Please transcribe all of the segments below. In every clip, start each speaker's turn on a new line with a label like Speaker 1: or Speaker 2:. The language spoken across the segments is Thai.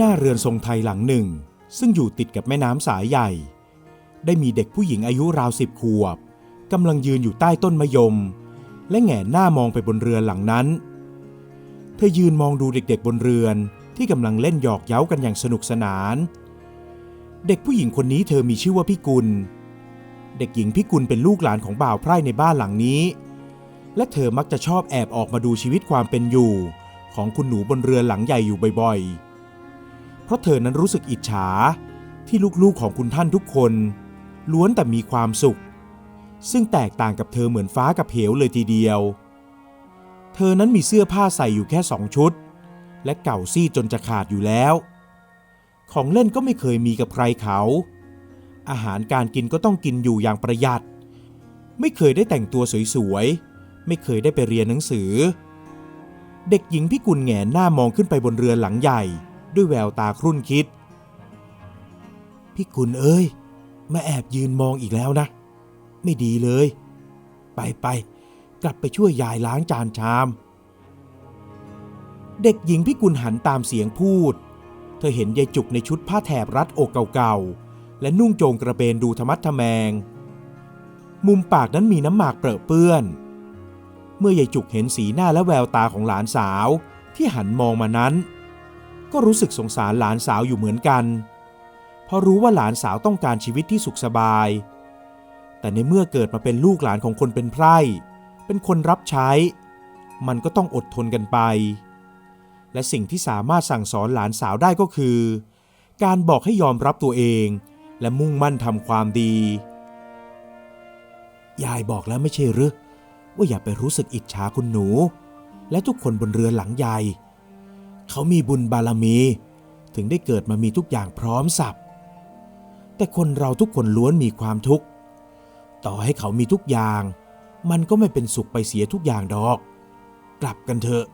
Speaker 1: ที่หน้าเรือนทรงไทยหลังหนึ่ง ซึ่งอยู่ติดกับแม่น้ำสายใหญ่ ได้มีเด็กผู้หญิงอายุราวสิบขวบกำลังยืนอยู่ใต้ต้นมะยม และแงนหน้ามองไปบนเรือนหลังนั้น เธอยืนมองดูเด็กๆบนเรือนที่กำลังเล่นหยอกเย้ากันอย่างสนุกสนาน เด็กผู้หญิงคนนี้เธอมีชื่อว่าพี่กุล เด็กหญิงพี่กุลเป็นลูกหลานของบ่าวไพร่ในบ้านหลังนี้ และเธอมักจะชอบแอบออกมาดูชีวิตความเป็นอยู่ ของคุณหนูบนเรือนหลังใหญ่อยู่บ่อยๆ ราะเธอนั้นรู้สึกอิจฉาที่ลูกๆของคุณท่านทุกคน ล้วนแต่มีความสุข ซึ่งแตกต่างกับเธอเหมือนฟ้ากับเหวเลยทีเดียว เธอนั้นมีเสื้อผ้าใส่อยู่แค่สองชุด และเก่าซี่จนจะขาดอยู่แล้ว ของเล่นก็ไม่เคยมีกับใครเขา อาหารการกินก็ต้องกินอยู่อย่างประหยัด ไม่เคยได้แต่งตัวสวยๆ ไม่เคยได้ไปเรียนหนังสือ เด็กหญิงพิกุลแงนหน้ามองขึ้นไปบนเรือนหลังใหญ่ ด้วยแววตาครุ่นคิด พี่กุลเอ้ย มาแอบยืนมองอีกแล้วนะ ไม่ดีเลย ไปไปกลับไปช่วยยายล้างจานชาม เด็กหญิงพิกุลหันตามเสียงพูด เธอเห็นยายจุกในชุดผ้าแถบรัดอกเก่าๆ และนุ่งโจงกระเบนดูธรรมัดทแมง มุมปากนั้นมีน้ำหมากเปรอะเปื้อน เมื่อยายจุกเห็นสีหน้าและแววตาของหลานสาวที่หันมองมานั้น ก็รู้สึกสงสารหลานสาวอยู่เหมือนกันเพราะรู้ว่าหลานสาวต้องการชีวิตที่สุขสบาย แต่ในเมื่อเกิดมาเป็นลูกหลานของคนเป็นไพร่ เป็นคนรับใช้ มันก็ต้องอดทนกันไป และสิ่งที่สามารถสั่งสอนหลานสาวได้ก็คือ การบอกให้ยอมรับตัวเอง และมุ่งมั่นทำความดี ยายบอกแล้วไม่ใช่หรือว่าอย่าไปรู้สึกอิจฉาคุณหนู และทุกคนบนเรือหลังใหญ่ เขามีบุญบารมี ถึงได้เกิดมามีทุกอย่างพร้อมสับแต่คนเราทุกคนล้วนมีความทุกข์ ต่อให้เขามีทุกอย่าง มันก็ไม่เป็นสุขไปเสียทุกอย่างดอก กลับกันเถอะ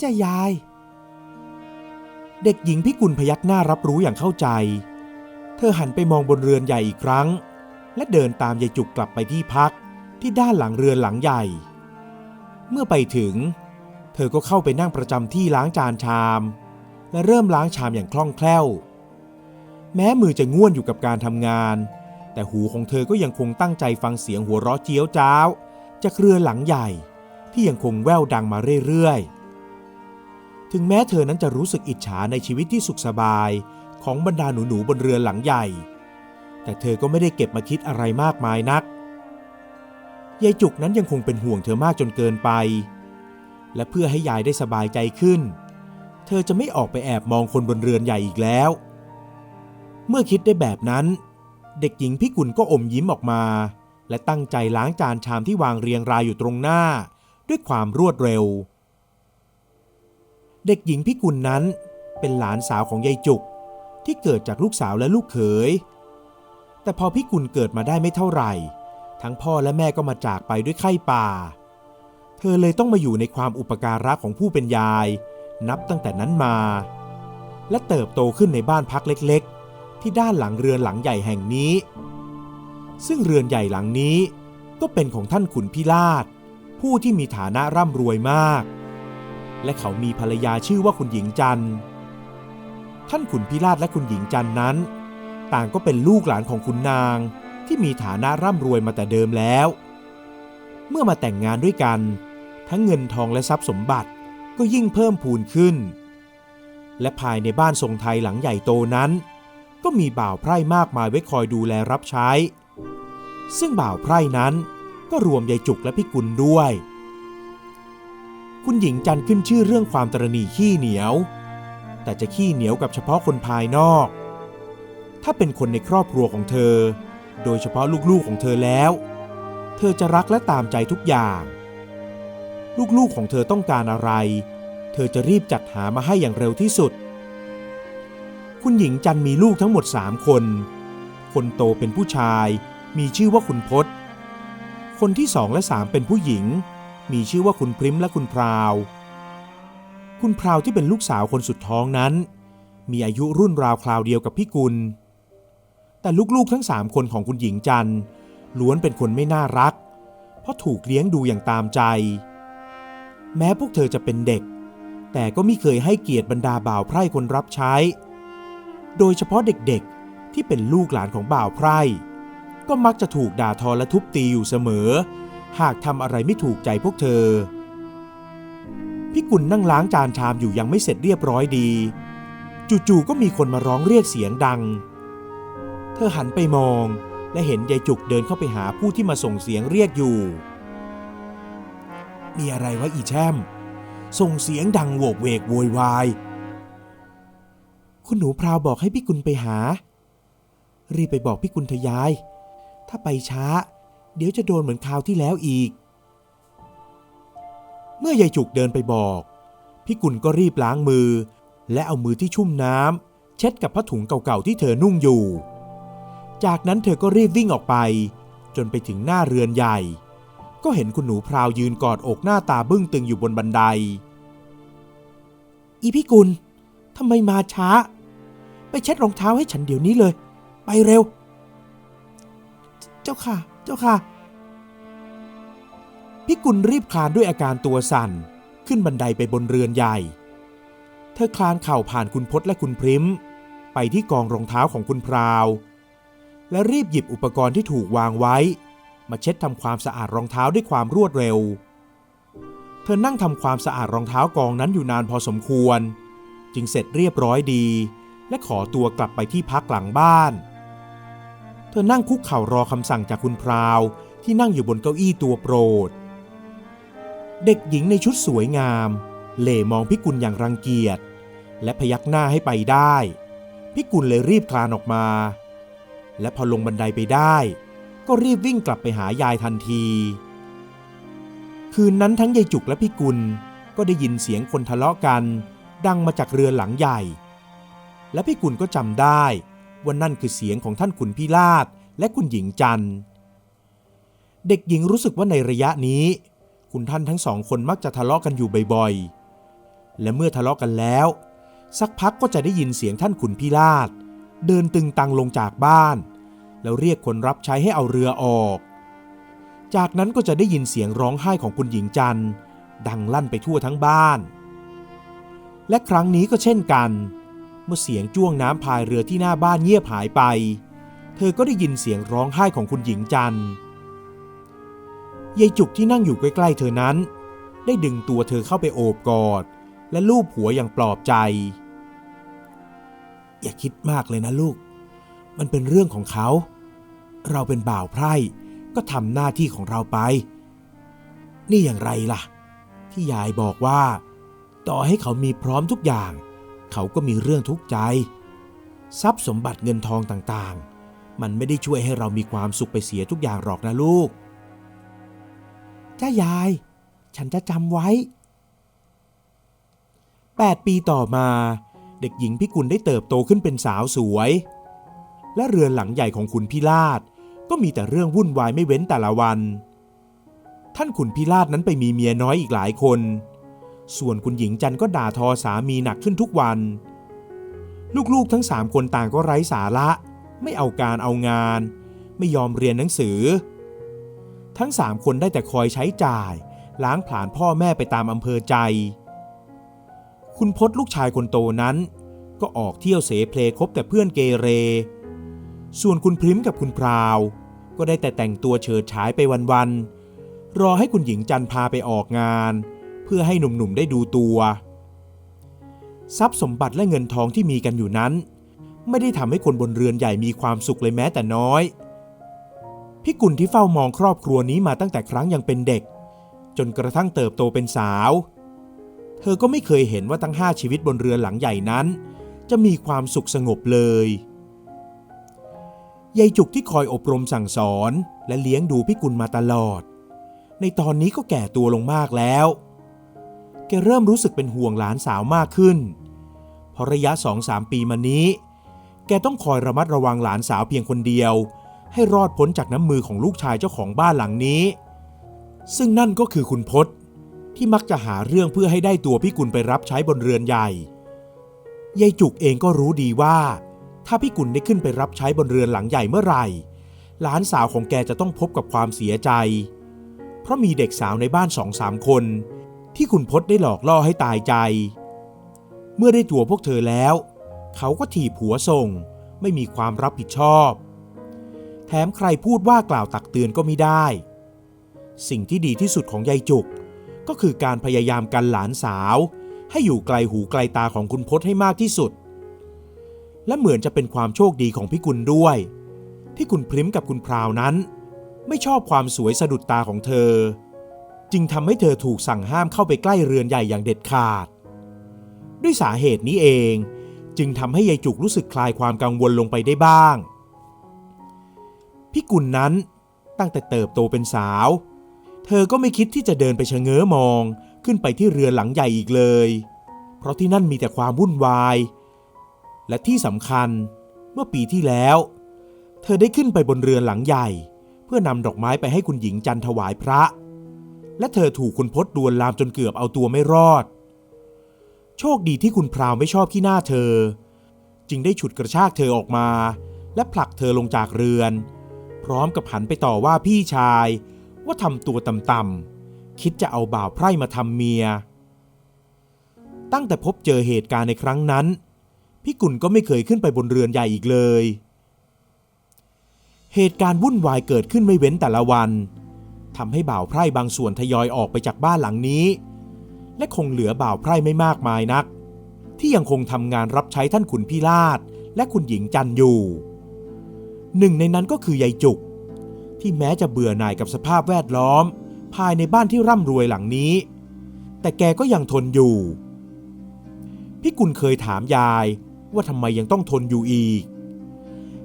Speaker 1: จ้ายาย เด็กหญิงพิกุลพยักหน้ารับรู้อย่างเข้าใจ เธอหันไปมองบนเรือนใหญ่อีกครั้ง และเดินตามยายจุกกลับไปที่พักที่ด้านหลังเรือนหลังใหญ่ เมื่อไปถึง เธอก็เข้าไปนั่งประจำที่ล้างจานชาม และเริ่มล้างชามอย่างคล่องแคล่ว แม้มือจะง่วนอยู่กับการทำงาน แต่หูของเธอก็ยังคงตั้งใจฟังเสียงหัวเราะเจี๊ยวจ้าวจากเรือหลังใหญ่ที่ยังคงแว่วดังมาเรื่อยๆ ถึงแม้เธอนั้นจะรู้สึกอิจฉาในชีวิตที่สุขสบายของบรรดาหนูๆบนเรือหลังใหญ่ แต่เธอก็ไม่ได้เก็บมาคิดอะไรมากมายนักยายจุกนั้นยังคงเป็นห่วงเธอมากจนเกินไป และเพื่อให้ยายได้สบายใจขึ้น เธอจะไม่ออกไปแอบมองคนบนเรือนใหญ่อีกแล้ว เมื่อคิดได้แบบนั้น เด็กหญิงพิกุลก็อมยิ้มออกมา และตั้งใจล้างจานชามที่วางเรียงรายอยู่ตรงหน้า ด้วยความรวดเร็ว เด็กหญิงพิกุลนั้นเป็นหลานสาวของยายจุกที่เกิดจากลูกสาวและลูกเขย แต่พอพิกุลเกิดมาได้ไม่เท่าไหร่ ทั้งพ่อและแม่ก็มาจากไปด้วยไข้ป่า ธอเลยต้องมาอยู่ในความอุปการะของผู้เป็นยาย นับตั้งแต่นั้นมา และเติบโตขึ้นในบ้านพักเล็กๆ ที่ด้านหลังเรือนหลังใหญ่แห่งนี้ ซึ่งเรือนใหญ่หลังนี้ก็เป็นของท่านขุนพิราชผู้ที่มีฐานะร่ำรวยมาก และเขามีภรรยาชื่อว่าคุณหญิงจันทร์ท่านขุนพิราชและคุณหญิงจันทร์นั้น ต่างก็เป็นลูกหลานของคุณนางที่มีฐานะร่ำรวยมาแต่เดิมแล้ว เมื่อมาแต่งงานด้วยกัน ทั้งเงินทองและทรัพย์สมบัติก็ยิ่งเพิ่มพูนขึ้น และภายในบ้านทรงไทยหลังใหญ่โตนั้น ก็มีบ่าวไพร่มากมายไว้คอยดูแลรับใช้ ซึ่งบ่าวไพร่นั้นก็รวมยายจุกและพี่กุลด้วย คุณหญิงจันขึ้นชื่อเรื่องความตรณีขี้เหนียว แต่จะขี้เหนียวกับเฉพาะคนภายนอก ถ้าเป็นคนในครอบครัวของเธอ โดยเฉพาะลูกๆของเธอแล้ว เธอจะรักและตามใจทุกอย่าง ลูกๆของเธอต้องการอะไร เธอจะรีบจัดหามาให้อย่างเร็วที่สุด คุณหญิงจันมีลูกทั้งหมดสามคน คนโตเป็นผู้ชาย มีชื่อว่าคุณพศคนที่สองและสามเป็นผู้หญิง มีชื่อว่าคุณพริมและคุณพราว คุณพราวที่เป็นลูกสาวคนสุดท้องนั้น มีอายุรุ่นราวคราวเดียวกับพี่กุล แต่ลูกๆทั้งสามคนของคุณหญิงจันล้วนเป็นคนไม่น่ารัก เพราะถูกเลี้ยงดูอย่างตามใจ แม้พวกเธอจะเป็นเด็ก แต่ก็ไม่เคยให้เกียรติบรรดาบ่าวไพร่คนรับใช้ โดยเฉพาะเด็กๆที่เป็นลูกหลานของบ่าวไพร่ ก็มักจะถูกด่าทอและทุบตีอยู่เสมอ หากทำอะไรไม่ถูกใจพวกเธอพี่กุลนั่งล้างจานชามอยู่ยังไม่เสร็จเรียบร้อยดี จู่ๆก็มีคนมาร้องเรียกเสียงดัง เธอหันไปมองและเห็นยายจุกเดินเข้าไปหาผู้ที่มาส่งเสียงเรียกอยู่ มีอะไรวะอีแช่ม ส่งเสียงดังโวกเวกโวยวาย คุณหนูพราวบอกให้พี่กุลไปหา รีบไปบอกพี่กุลเถอะยาย ถ้าไปช้า เดี๋ยวจะโดนเหมือนคราวที่แล้วอีก เมื่อยายจุกเดินไปบอก พี่กุลก็รีบล้างมือ และเอามือที่ชุ่มน้ำเช็ดกับผ้าถุงเก่าๆที่เธอนุ่งอยู่ จากนั้นเธอก็รีบวิ่งออกไป จนไปถึงหน้าเรือนใหญ่ ก็เห็นคุณหนูพราวยืนกอดอกหน้าตาบึ้งตึงอยู่บนบันได อีพี่กุลทำไมมาช้า ไปเช็ดรองเท้าให้ฉันเดี๋ยวนี้เลย ไปเร็ว เจ้าค่ะ เจ้าค่ะ พี่กุลรีบคลานด้วยอาการตัวสั่น ขึ้นบันไดไปบนเรือนใหญ่ เธอคลานเข่าผ่านคุณพศและคุณพริมไปที่กองรองเท้าของคุณพราว และรีบหยิบอุปกรณ์ที่ถูกวางไว้ มาเช็ดทำความสะอาดรองเท้าด้วยความรวดเร็ว เธอนั่งทำความสะอาดรองเท้ากองนั้นอยู่นานพอสมควร จึงเสร็จเรียบร้อยดี และขอตัวกลับไปที่พักหลังบ้าน เธอนั่งคุกเข่ารอคำสั่งจากคุณพราวที่นั่งอยู่บนเก้าอี้ตัวโปรด เด็กหญิงในชุดสวยงามเหล่มองพิกุลอย่างรังเกียจ และพยักหน้าให้ไปได้ พิกุลเลยรีบคลานออกมา และพอลงบันไดไปได้ ก็รีบวิ่งกลับไปหายายทันที คืนนั้นทั้งยายจุกและพิกุลก็ได้ยินเสียงคนทะเลาะกัน ดังมาจากเรือนหลังใหญ่ และพิกุลก็จำได้ว่านั่นคือเสียงของท่านขุนพิราชและคุณหญิงจันทร์เด็กหญิงรู้สึกว่าในระยะนี้ คุณท่านทั้งสองคนมักจะทะเลาะกันอยู่บ่อยๆ และเมื่อทะเลาะกันแล้ว สักพักก็จะได้ยินเสียงท่านขุนพิราชเดินตึงตังลงจากบ้าน แล้วเรียกคนรับใช้ให้เอาเรือออก จากนั้นก็จะได้ยินเสียงร้องไห้ของคุณหญิงจันทร์ดังลั่นไปทั่วทั้งบ้าน และครั้งนี้ก็เช่นกัน เมื่อเสียงจ้วงน้ำพายเรือที่หน้าบ้านเงียบหายไป เธอก็ได้ยินเสียงร้องไห้ของคุณหญิงจันทร์ยายจุกที่นั่งอยู่ใกล้ๆเธอนั้น ได้ดึงตัวเธอเข้าไปโอบกอด และลูบหัวอย่างปลอบใจ อย่าคิดมากเลยนะลูก มันเป็นเรื่องของเขา เราเป็นบ่าวไพร่ก็ทำหน้าที่ของเราไป นี่อย่างไรล่ะ ที่ยายบอกว่า ต่อให้เขามีพร้อมทุกอย่าง เขาก็มีเรื่องทุกข์ใจ ทรัพย์สมบัติเงินทองต่างๆ มันไม่ได้ช่วยให้เรามีความสุขไปเสียทุกอย่างหรอกนะลูกจ้ายาย ฉันจะจำไว้ 8 ปีต่อมา เด็กหญิงพิกุลได้เติบโตขึ้นเป็นสาวสวย และเรือนหลังใหญ่ของขุนพิราช ก็มีแต่เรื่องวุ่นวายไม่เว้นแต่ละวัน ท่านขุนพิราชนั้นไปมีเมียน้อยอีกหลายคน ส่วนคุณหญิงจันก็ด่าทอสามีหนักขึ้นทุกวัน ลูกๆทั้งสามคนต่างก็ไร้สาระ ไม่เอาการเอางาน ไม่ยอมเรียนหนังสือ ทั้งสามคนได้แต่คอยใช้จ่าย ล้างผลาญพ่อแม่ไปตามอำเภอใจ คุณพศลูกชายคนโตนั้น ก็ออกเที่ยวเสเพลคบแต่เพื่อนเกเร ส่วนคุณพริมกับคุณพราว ก็ได้แต่แต่งตัวเฉิดฉายไปวันๆ รอให้คุณหญิงจันพาไปออกงาน เพื่อให้หนุ่มๆได้ดูตัว ทรัพย์สมบัติและเงินทองที่มีกันอยู่นั้น ไม่ได้ทำให้คนบนเรือนใหญ่มีความสุขเลยแม้แต่น้อยพี่กุลที่เฝ้ามองครอบครัวนี้มาตั้งแต่ครั้งยังเป็นเด็ก จนกระทั่งเติบโตเป็นสาว เธอก็ไม่เคยเห็นว่าทั้งห้าชีวิตบนเรือหลังใหญ่นั้น จะมีความสุขสงบเลย ยายจุกที่คอยอบรมสั่งสอนและเลี้ยงดูพี่กุลมาตลอด ในตอนนี้ก็แก่ตัวลงมากแล้ว แกเริ่มรู้สึกเป็นห่วงหลานสาวมากขึ้น เพราะระยะสองสามปีมานี้ แกต้องคอยระมัดระวังหลานสาวเพียงคนเดียว ให้รอดพ้นจากน้ำมือของลูกชายเจ้าของบ้านหลังนี้ ซึ่งนั่นก็คือคุณพศที่มักจะหาเรื่องเพื่อให้ได้ตัวพี่กุลไปรับใช้บนเรือนใหญ่ ยายจุกเองก็รู้ดีว่า ถ้าพี่กุลได้ขึ้นไปรับใช้บนเรือนหลังใหญ่เมื่อไหร่ หลานสาวของแกจะต้องพบกับความเสียใจ เพราะมีเด็กสาวในบ้านสองสามคน ที่คุณพศได้หลอกล่อให้ตายใจ เมื่อได้ตัวพวกเธอแล้ว เขาก็ถีบผัวส่ง ไม่มีความรับผิดชอบ แถมใครพูดว่ากล่าวตักเตือนก็ไม่ได้ สิ่งที่ดีที่สุดของยายจุก ก็คือการพยายามกันหลานสาว ให้อยู่ไกลหูไกลตาของคุณพศให้มากที่สุด และเหมือนจะเป็นความโชคดีของพี่กุลด้วย ที่คุณพริมกับคุณพราวนั้น ไม่ชอบความสวยสะดุดตาของเธอ จึงทำให้เธอถูกสั่งห้ามเข้าไปใกล้เรือนใหญ่อย่างเด็ดขาด ด้วยสาเหตุนี้เอง จึงทำให้ยายจุกรู้สึกคลายความกังวลลงไปได้บ้างพี่กุลนั้นตั้งแต่เติบโตเป็นสาว เธอก็ไม่คิดที่จะเดินไปชะเง้อมองขึ้นไปที่เรือนหลังใหญ่อีกเลย เพราะที่นั่นมีแต่ความวุ่นวาย และที่สำคัญเมื่อปีที่แล้ว เธอได้ขึ้นไปบนเรือนหลังใหญ่ เพื่อนำดอกไม้ไปให้คุณหญิงจันถวายพระ และเธอถูกคุณพศดวนลามจนเกือบเอาตัวไม่รอด โชคดีที่คุณพราวไม่ชอบขี้หน้าเธอ จึงได้ฉุดกระชากเธอออกมา และผลักเธอลงจากเรือน พร้อมกับหันไปต่อว่าพี่ชาย ว่าทำตัวต่ำๆคิดจะเอาบ่าวไพร่มาทำเมีย ตั้งแต่พบเจอเหตุการณ์ในครั้งนั้น พี่กุลก็ไม่เคยขึ้นไปบนเรือนใหญ่อีกเลย เหตุการณ์วุ่นวายเกิดขึ้นไม่เว้นแต่ละวันทำให้บ่าวไพร่บางส่วนทยอยออกไปจากบ้านหลังนี้ และคงเหลือบ่าวไพร่ไม่มากมายนัก ที่ยังคงทำงานรับใช้ท่านขุนพิราชและคุณหญิงจันอยู่ หนึ่งในนั้นก็คือยายจุก ที่แม้จะเบื่อหน่ายกับสภาพแวดล้อม ภายในบ้านที่ร่ำรวยหลังนี้ แต่แกก็ยังทนอยู่ พี่กุลเคยถามยาย ว่าทำไมยังต้องทนอยู่อีก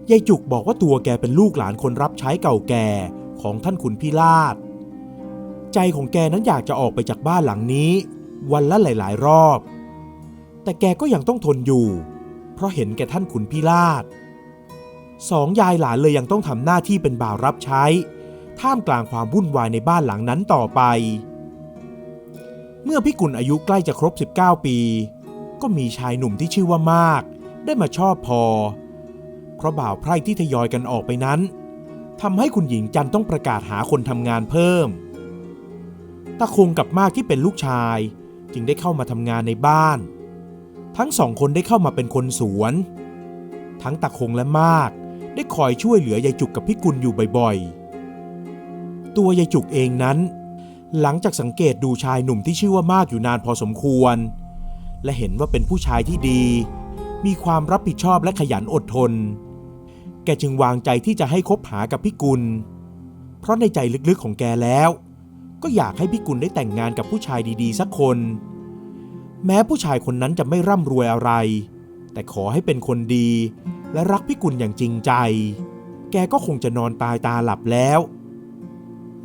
Speaker 1: ยายจุกบอกว่าตัวแกเป็นลูกหลานคนรับใช้เก่าแก่ของท่านขุนพิราช ใจของแกนั้นอยากจะออกไปจากบ้านหลังนี้ วันละหลาย ๆ รอบ แต่แกก็ยังต้องทนอยู่ เพราะเห็นแก่ท่านขุนพิราชสองยายหลานเลยยังต้องทำหน้าที่เป็นบ่าวรับใช้ ท่ามกลางความวุ่นวายในบ้านหลังนั้นต่อไป เมื่อพี่กุลอายุใกล้จะครบ 19 ปี ก็มีชายหนุ่มที่ชื่อว่ามาก ได้มาชอบพอ เพราะบ่าวไพร่ที่ทยอยกันออกไปนั้นทำให้คุณหญิงจันต้องประกาศหาคนทำงานเพิ่มตาคงกับมากที่เป็นลูกชายจึงได้เข้ามาทำงานในบ้าน ทั้งสองคนได้เข้ามาเป็นคนสวน ทั้งตาคงและมากได้คอยช่วยเหลือยายจุกกับพี่กุลอยู่บ่อยๆ ตัวยายจุกเองนั้น หลังจากสังเกตดูชายหนุ่มที่ชื่อว่ามากอยู่นานพอสมควร และเห็นว่าเป็นผู้ชายที่ดี มีความรับผิดชอบและขยันอดทน แกจึงวางใจที่จะให้คบหากับพี่กุล เพราะในใจลึกๆของแกแล้ว ก็อยากให้พี่กุลได้แต่งงานกับผู้ชายดีๆ สักคน แม้ผู้ชายคนนั้นจะไม่ร่ำรวยอะไร แต่ขอให้เป็นคนดี และรักพี่กุลอย่างจริงใจ แกก็คงจะนอนตายตาหลับแล้ว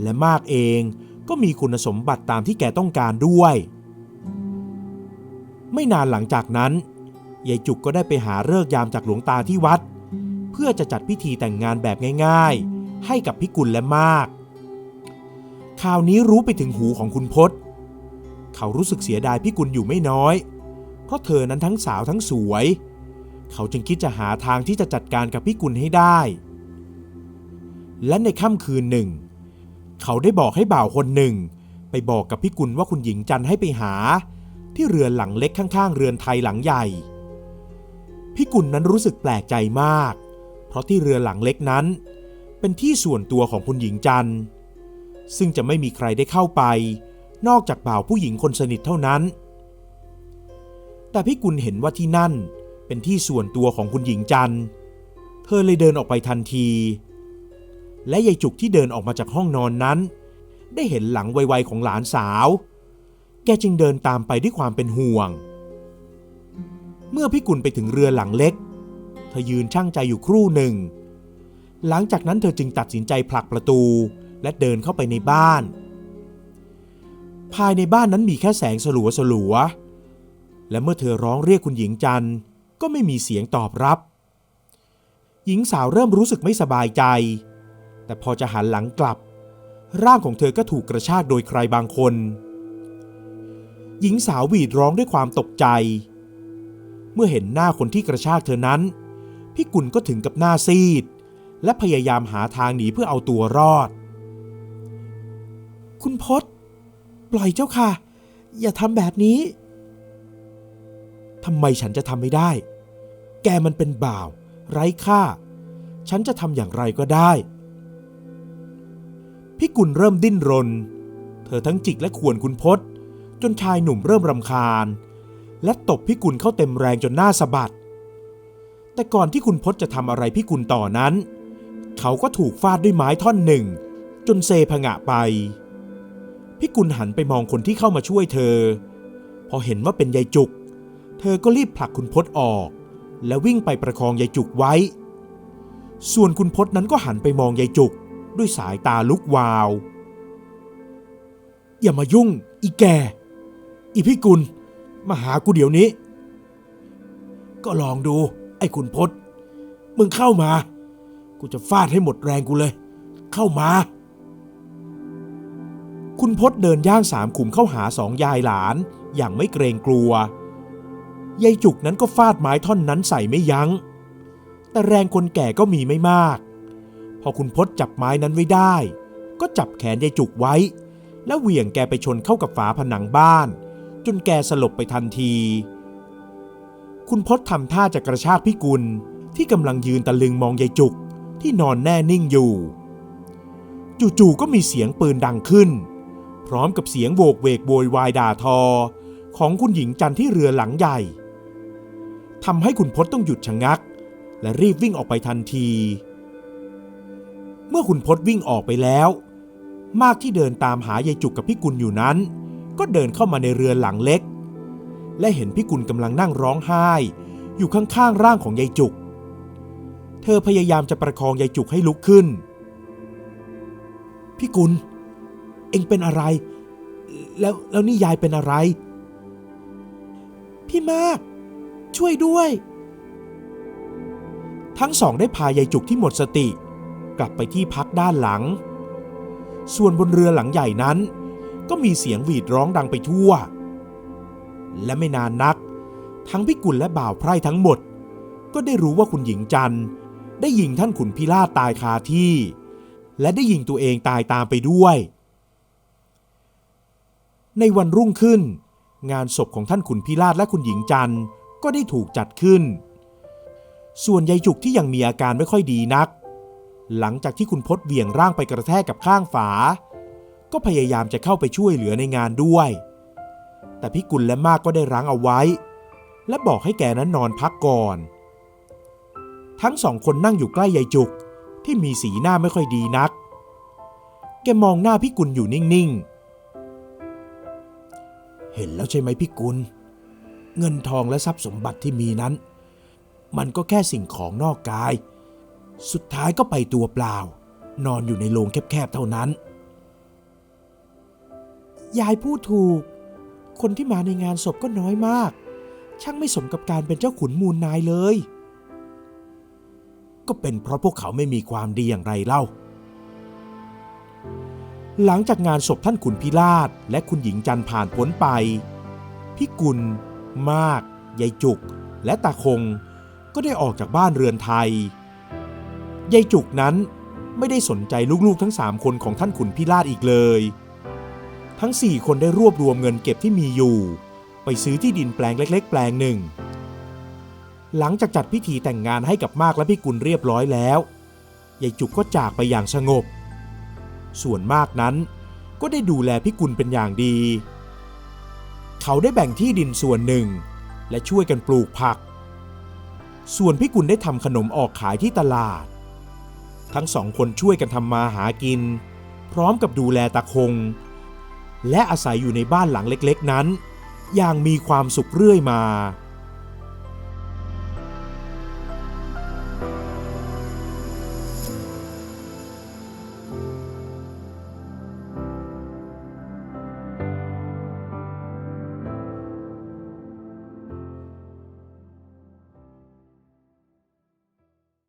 Speaker 1: และมากเองก็มีคุณสมบัติตามที่แกต้องการด้วย ไม่นานหลังจากนั้น ยายจุกก็ได้ไปหาเลิกยามจากหลวงตาที่วัด เพื่อจะจัดพิธีแต่งงานแบบง่าย ๆ ให้กับพิกุลและมาก ข่าวนี้รู้ไปถึงหูของคุณพศเขารู้สึกเสียดายพิกุลอยู่ไม่น้อย เพราะเธอนั้นทั้งสาวทั้งสวย เขาจึงคิดจะหาทางที่จะจัดการกับพิกุลให้ได้ และในค่ำคืนหนึ่ง เขาได้บอกให้บ่าวคนหนึ่ง ไปบอกกับพิกุลว่าคุณหญิงจันให้ไปหา ที่เรือนหลังเล็กข้างๆ เรือนไทยหลังใหญ่ พิกุลนั้นรู้สึกแปลกใจมาก เพราะที่เรือหลังเล็กนั้น เป็นที่ส่วนตัวของคุณหญิงจันซึ่งจะไม่มีใครได้เข้าไป นอกจากบ่าวผู้หญิงคนสนิทเท่านั้น แต่พิกุลเห็นว่าที่นั่นเป็นที่ส่วนตัวของคุณหญิงจันเธอเลยเดินออกไปทันที และยายจุกที่เดินออกมาจากห้องนอนนั้น ได้เห็นหลังไวๆของหลานสาว แกจึงเดินตามไปด้วยความเป็นห่วง เมื่อพิกุลไปถึงเรือหลังเล็ก เธอยืนช่างใจอยู่ครู่หนึ่ง หลังจากนั้นเธอจึงตัดสินใจผลักประตู และเดินเข้าไปในบ้าน ภายในบ้านนั้นมีแค่แสงสลัวสลัวๆและเมื่อเธอร้องเรียกคุณหญิงจันก็ไม่มีเสียงตอบรับ หญิงสาวเริ่มรู้สึกไม่สบายใจ แต่พอจะหันหลังกลับ ร่างของเธอก็ถูกกระชากโดยใครบางคน หญิงสาวหวีดร้องด้วยความตกใจ เมื่อเห็นหน้าคนที่กระชากเธอนั้น พี่กุลก็ถึงกับหน้าซีด และพยายามหาทางหนีเพื่อเอาตัวรอด คุณพศปล่อยเจ้าค่ะ อย่าทำแบบนี้ทำไมฉันจะทำไม่ได้ แกมันเป็นบ่าว ไร้ค่า ฉันจะทำอย่างไรก็ได้ พี่กุลเริ่มดิ้นรน เธอทั้งจิกและขวนคุณพศจนชายหนุ่มเริ่มรำคาญ และตบพี่กุลเข้าเต็มแรงจนหน้าสะบัด แต่ก่อนที่คุณพศจะทำอะไรพี่กุลต่อนั้น เขาก็ถูกฟาดด้วยไม้ท่อนหนึ่ง จนเซผงะไปพี่กุลหันไปมองคนที่เข้ามาช่วยเธอ พอเห็นว่าเป็นยายจุก เธอก็รีบผลักคุณพศออก และวิ่งไปประคองยายจุกไว้ ส่วนคุณพศนั้นก็หันไปมองยายจุก ด้วยสายตาลุกวาว อย่ามายุ่ง อีแก อีพี่กุล มาหากูเดี๋ยวนี้ ก็ลองดู ไอ้คุณพศมึงเข้ามา กูจะฟาดให้หมดแรงกูเลย เข้ามา คุณพศเดินย่างสามขุมเข้าหาสองยายหลาน อย่างไม่เกรงกลัวยายจุกนั้นก็ฟาดไม้ท่อนนั้นใส่ไม่ยัง้ง แต่แรงคนแก่ก็มีไม่มาก พอคุณพศจับไม้นั้นไว้ได้ ก็จับแขนยายจุกไว้ แล้วเหวี่ยงแกไปชนเข้ากับฝาผนังบ้าน จนแกสลบไปทันที คุณพศทำท่าจะกระชากพี่กุลที่กำลังยืนตะลึงมองยายจุกที่นอนแน่นิ่งอยู่ จู่ๆก็มีเสียงปืนดังขึ้น พร้อมกับเสียงโวกเวกโวยวายด่าทอ ของคุณหญิงจันที่เรือหลังใหญ่ทำให้คุณพศต้องหยุดชะงัก และรีบวิ่งออกไปทันที เมื่อคุณพศวิ่งออกไปแล้ว มากที่เดินตามหายายจุกกับพี่กุลอยู่นั้น ก็เดินเข้ามาในเรือนหลังเล็ก และเห็นพี่กุลกำลังนั่งร้องไห้ อยู่ข้างๆร่างของยายจุก เธอพยายามจะประคองยายจุกให้ลุกขึ้น พี่กุล เอ็งเป็นอะไร แล้วแล้วนี่ยายเป็นอะไร พี่มาก ช่วยด้วย ทั้งสองได้พายายจุกที่หมดสติ กลับไปที่พักด้านหลัง ส่วนบนเรือหลังใหญ่นั้น ก็มีเสียงหวีดร้องดังไปทั่ว และไม่นานนัก ทั้งพิกุลและบ่าวไพร่ทั้งหมด ก็ได้รู้ว่าคุณหญิงจันทร์ได้ยิงท่านขุนพิราชตายคาที่ และได้ยิงตัวเองตายตามไปด้วย ในวันรุ่งขึ้น งานศพของท่านขุนพิราชและคุณหญิงจันทร์ก็ได้ถูกจัดขึ้น ส่วนยายจุกที่ยังมีอาการไม่ค่อยดีนัก หลังจากที่คุณพศเวี่ยงร่างไปกระแทกกับข้างฝา ก็พยายามจะเข้าไปช่วยเหลือในงานด้วย แต่พี่กุลและมากก็ได้รั้งเอาไว้ และบอกให้แกนั้นนอนพักก่อน ทั้งสองคนนั่งอยู่ใกล้ยายจุกที่มีสีหน้าไม่ค่อยดีนัก แกมองหน้าพี่กุลอยู่นิ่งๆ เห็นแล้วใช่ไหมพี่กุล เงินทองและทรัพย์สมบัติที่มีนั้น มันก็แค่สิ่งของนอกกาย สุดท้ายก็ไปตัวเปล่า นอนอยู่ในโรงแคบๆเท่านั้น ยายพูดถูก คนที่มาในงานศพก็น้อยมาก ช่างไม่สมกับการเป็นเจ้าขุนมูลนายเลย ก็เป็นเพราะพวกเขาไม่มีความดีอย่างไรเล่า หลังจากงานศพท่านขุนพิราชและคุณหญิงจันทร์ผ่านพ้นไปพี่กุล มาก ยายจุก และตาคง ก็ได้ออกจากบ้านเรือนไทย ยายจุกนั้นไม่ได้สนใจลูกๆทั้งสามคนของท่านขุนพิราชอีกเลย ทั้งสี่คนได้รวบรวมเงินเก็บที่มีอยู่ ไปซื้อที่ดินแปลงเล็ก ๆ แปลงหนึ่ง หลังจากจัดพิธีแต่งงานให้กับมากและพี่กุลเรียบร้อยแล้วยายจุกก็จากไปอย่างสงบ ส่วนมากนั้นก็ได้ดูแลพี่กุลเป็นอย่างดี เขาได้แบ่งที่ดินส่วนหนึ่ง และช่วยกันปลูกผัก ส่วนพี่กุลได้ทำขนมออกขายที่ตลาด ทั้งสองคนช่วยกันทำมาหากิน พร้อมกับดูแลตาคง และอาศัยอยู่ในบ้านหลังเล็กๆนั้น อย่างมีความสุขเรื่อยมา